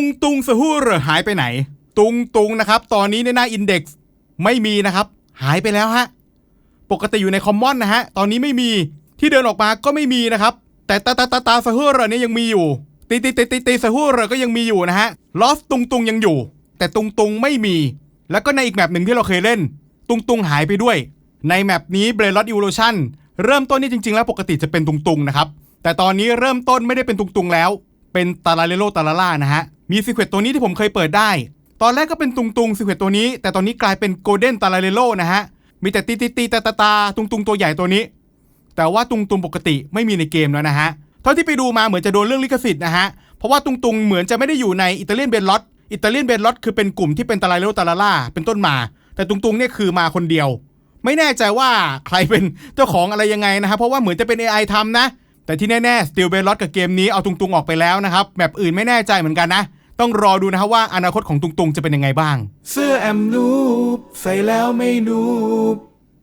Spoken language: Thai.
ตุงตุงสหูเหรอหายไปไหน ตุงตุงนะครับ ตอนนี้ในหน้าอินเด็กซ์ไม่มีนะครับ หายไปแล้วฮะ ปกติอยู่ในคอมมอนนะฮะ ตอนนี้ไม่มี ที่เดินออกมาก็ไม่มีนะครับ แต่ตาตาตาตาสหูเหรอเนี่ยยังมีอยู่ ตีตีตีตีตีสหูเหรอก็ยังมีอยู่นะฮะ ลอสตุงตุงยังอยู่ แต่ตุงตุงไม่มี แล้วก็ในอีกแมปหนึ่งที่เราเคยเล่น ตุงตุงหายไปด้วย ในแมปนี้เบรลอดอิวโลชันเริ่มต้นนี่จริง ๆ แล้วปกติจะเป็นตุงตุงนะครับ แต่ตอนนี้เริ่มต้นไม่ได้เป็นตุงตุงแล้ว เป็นตาลาเลโลตาลาล่านะฮะ มีซีเควตตัวนี้ที่ผมเคยเปิดได้ ตอนแรกก็เป็นตุงตุงซีเควตตัวนี้ แต่ตอนนี้กลายเป็นโกลเด้นตาลาเลโลนะฮะ มีแต่ตีตีตีตาตาตาตุงตุงตัวใหญ่ตัวนี้ แต่ว่าตุงตุงปกติไม่มีในเกมแล้วนะฮะ เท่าที่ไปดูมาเหมือนจะโดนเรื่องลิขสิทธิ์นะฮะ เพราะว่าตุงตุงเหมือนจะไม่ได้อยู่ในอิตาเลียนเบนล็อตอิตาเลียนเบนล็อตคือเป็นกลุ่มที่เป็นตาลาเลโลตาลาล่าเป็นต้นมา แต่ตุงตุงเนี่ยคือมาคนเดียว ไม่แน่ใจว่าใครเป็นเจ้าของอะไรยังไงนะครับเพราะว่าเหมือนจะเป็น AI ทำนะ แต่ที่แน่ๆ Steel b e l o t กับเกมนี้เอาตุงตุงออกไปแล้วนะครับแบบอื่นไม่แน่ใจเหมือนกันนะ ต้องรอดูนะครับว่าอนาคตของตุงตุงจะเป็นยังไงบ้าง เสื้อแอมนูบใส่แล้วไม่นูบ